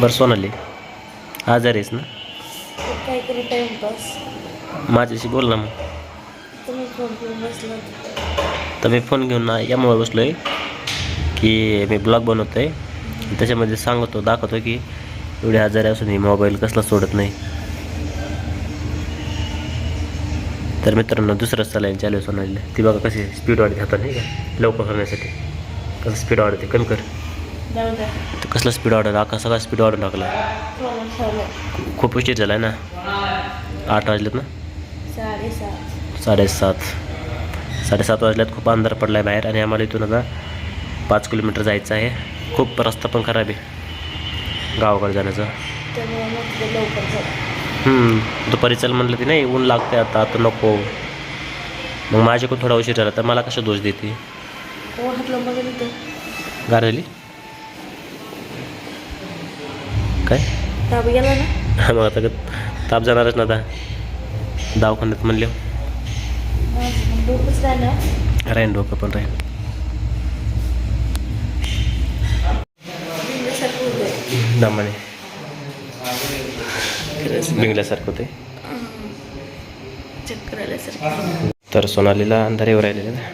बरं सोनाली आजारी आहेस ना? काय करू टाइमपास माझ्याशी बोल ना मग. तुम्ही फोन घेऊन बसला. तर मी फोन घेऊन ना यामुळे बसलो आहे की मी ब्लॉग बनवतो आहे त्याच्यामध्ये सांगतो दाखवतो की एवढे आजारी असून ही मोबाईल कसला सोडत नाही. तर मित्रांनो दुसरं सलाईन चालू आहे सोनालीला. ती बघा कशी स्पीड वाढते हातात नाही का? लवकर होण्यासाठी. कसं स्पीड वाढते कमी कर. तर कसलं स्पीड वाढवलं? आका सगळा स्पीड वाढून टाकला? ठेवलं खूप उशीर झाला आहे ना? आठ वाजलेत ना? साडेसात. साडेसात. वाजल्यात खूप अंधार पडला आहे बाहेर आणि आम्हाला इथून आता पाच किलोमीटर जायचं आहे. खूप रस्ता पण खराब आहे. गावाकडे जाण्याचा. ते दुपारी चल म्हणलं ती नाही ऊन लागते आता आता नको. मग माझ्याकडून थोडा उशीर झाला तर मला कशा दोष देते? हो गार झाली? काय? ताप गेला ना? मग आता क- ताप जाणारच ना आता. दवाखान्यात म्हणले. डोकंच राहिलं राहीन डोकं पण राहीन. भिजल्यासारखं होतंय. दमाने. बिंगल्यासारखं होते चक्कर आल्यासारखं तर सोनालीला अंधारे येऊ राहिलेले ना.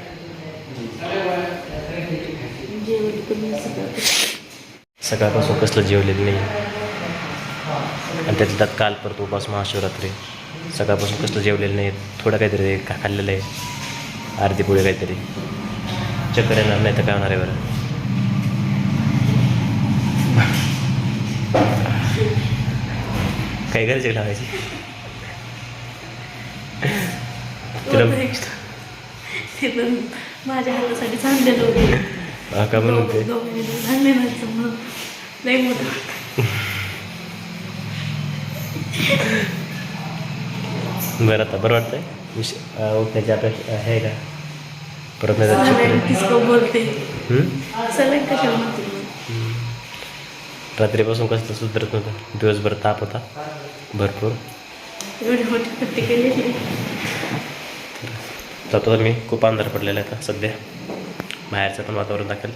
जेवण कमी सगळं सकाळपासून. कसलं जेवलेलं नाही आणि त्याच्या त्यात काल परत उपास महाशिवरात्री. सकाळपासून कसलं जेवलेलं नाही थोडं काहीतरी का खाल्लेलं आहे. अर्धी पोळी काहीतरी. चक्कर येणार नाही तर काय होणार आहे बरं? काही गरज लावायची? तिला माझ्या हातासाठी हा का म्हणून ते? बरं आता बरं वाटतंय? विष उठण्याची अपेक्षा आहे का? परत नाही बोलते? रात्रीपासून कसलं सुधरत नव्हतं. दिवसभर ताप होता भरपूर. जातो तर मी. खूप अंधार पडलेला आहे आता सध्या. बाहेरचं पण वातावरण दाखल.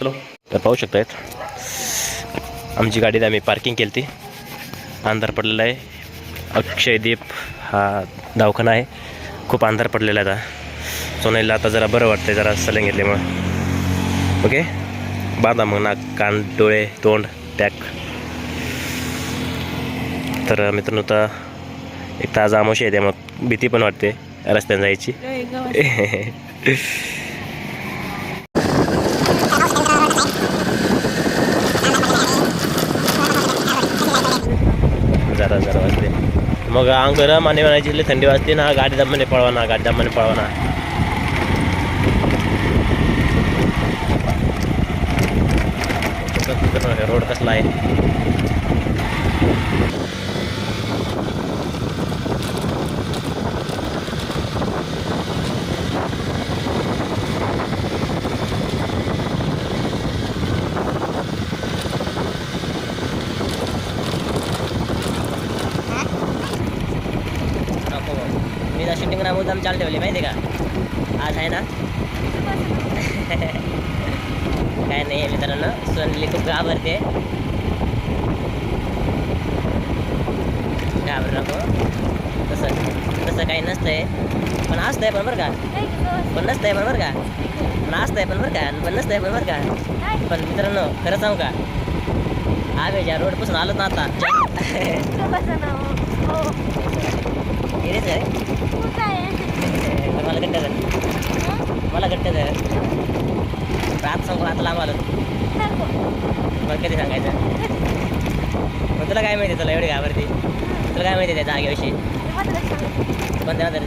चलो. तर पाहू शकतायत. आमची गाडी आम्ही पार्किंग केली ती अंधार पडलेला आहे. अक्षयदीप हा दवाखाना आहे. खूप अंधार पडलेला आहे आता. सोनाईला आता जरा बरं वाटतंय जरा सलंग घेतले मग ओके? बांधा मग नाक कान डोळे तोंड पॅक तर मित्रांनो आता एक ताजा आमोशी आहे त्यामुळे भीती पण वाटते रस्त्याने जायची. गरम गरम जरा वाजते मग अंग गरम आणि म्हणायची थंडी वाजते ना गाडी दमाने पळवा ना गाडी दमाने पळवा ना. रोड कसला आहे? मी शूटिंग ना मुद्दाम चाल ठेवली माहिती का? आज आहे ना? काय नाही मित्रांनो सोनली खूप घाबरते. घाबरू नको. तसं तसं काही नसतंय. पण असतंय पण बरं का. पण नसतंय पण बरं का. पण असतंय पण बरं का. पण नसतंय पण बरं का. पण मित्रांनो खरं सांगू का? आम्ही ज्या रोडपासून आलो ना आता आहे पण मला गट्ट धर मला गट्ट धर रात सांगू आता लांब आलो मग कधी सांगायचं. मग तुला काय माहिती तुला एवढी घाबरते? तुला काय माहिती त्या जागेविषयी म्हातारीचं?